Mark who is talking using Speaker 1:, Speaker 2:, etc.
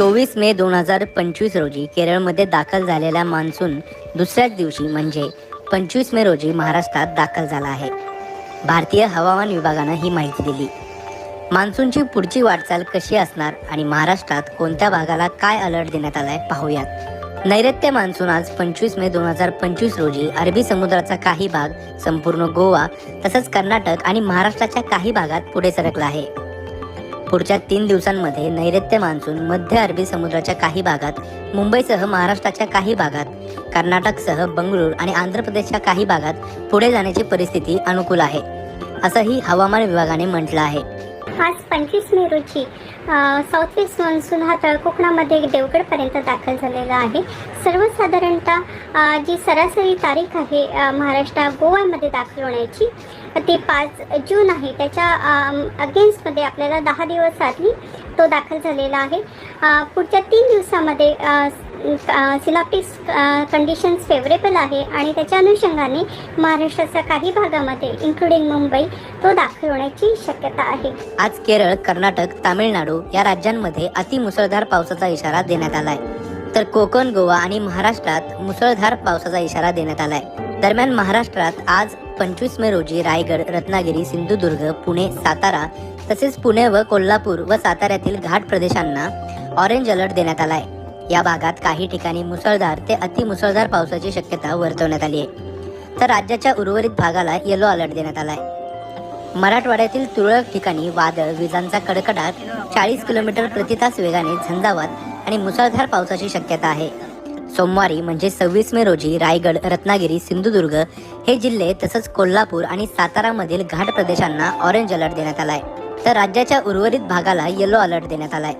Speaker 1: चोवीस मे दोन हजार पंचवीस रोजी केरळमध्ये दाखल झालेला मान्सून दुसऱ्याच दिवशी म्हणजे पंचवीस मे रोजी महाराष्ट्रात दाखल झाला आहे. भारतीय हवामान विभागानं ही माहिती दिली. मान्सूनची पुढची वाटचाल कशी असणार आणि महाराष्ट्रात कोणत्या भागाला काय अलर्ट देण्यात आलाय पाहूयात. नैऋत्य मान्सून आज पंचवीस मे दोन हजार पंचवीस रोजी अरबी समुद्राचा काही भाग संपूर्ण गोवा तसंच कर्नाटक आणि महाराष्ट्राच्या काही भागात पुढे सरकला आहे. पुढच्या तीन दिवसांमध्ये नैऋत्य मान्सून मध्य अरबी समुद्राच्या काही भागात मुंबईसह महाराष्ट्राच्या काही भागात कर्नाटकसह बंगळूर आणि आंध्र प्रदेशच्या काही भागात पुढे जाण्याची परिस्थिती अनुकूल आहे असंही हवामान विभागाने म्हटलं आहे.
Speaker 2: आज पंचवीस मे रोजी साऊथ वेस्ट मान्सून हा तळ कोकणामध्ये देवगडपर्यंत दाखल झालेला आहे. सर्वसाधारणतः जी सरासरी तारीख आहे महाराष्ट्र गोव्यामध्ये दाखल होण्याची ती पाच जून आहे. त्याच्या अगेन्स्टमध्ये आपल्याला दहा दिवस आधी तो दाखल झालेला आहे. पुढच्या तीन दिवसामध्ये सिलाप्टिक्स कंडिशन्स फेवरेबल आहे आणि त्याच्या अनुषंगाने महाराष्ट्राच्या काही भागामध्ये इन्क्लुडिंग मुंबई तो दाखल होण्याची शक्यता आहे.
Speaker 1: आज केरळ कर्नाटक तामिळनाडू या राज्यांमध्ये अतिमुसळधार पावसाचा इशारा देण्यात आलाय. तर कोकण गोवा आणि महाराष्ट्रात मुसळधार पावसाचा इशारा देण्यात आलाय. दरम्यान महाराष्ट्रात आज पंचवीस मे रोजी रायगड रत्नागिरी सिंधुदुर्ग पुणे सातारा तसेच पुणे व कोल्हापूर व साताऱ्यातील घाट प्रदेशांना ऑरेंज अलर्ट देण्यात आलाय. या भागात काही ठिकाणी मुसळधार ते अतिमुसळधार पावसाची शक्यता वर्तवण्यात आली आहे. तर राज्याच्या उर्वरित भागाला येलो अलर्ट देण्यात आलाय. मराठवाड्यातील तुरळक ठिकाणी वादळ विजांचा कडकडाट चाळीस किलोमीटर प्रतितास वेगाने झंझावात आणि मुसळधार पावसाची शक्यता आहे. सोमवारी म्हणजे सव्वीस मे रोजी रायगड रत्नागिरी सिंधुदुर्ग हे जिल्हे तसंच कोल्हापूर आणि सातारामधील घाट प्रदेशांना ऑरेंज अलर्ट देण्यात आलाय. तर राज्याच्या उर्वरित भागाला येलो अलर्ट देण्यात आलाय.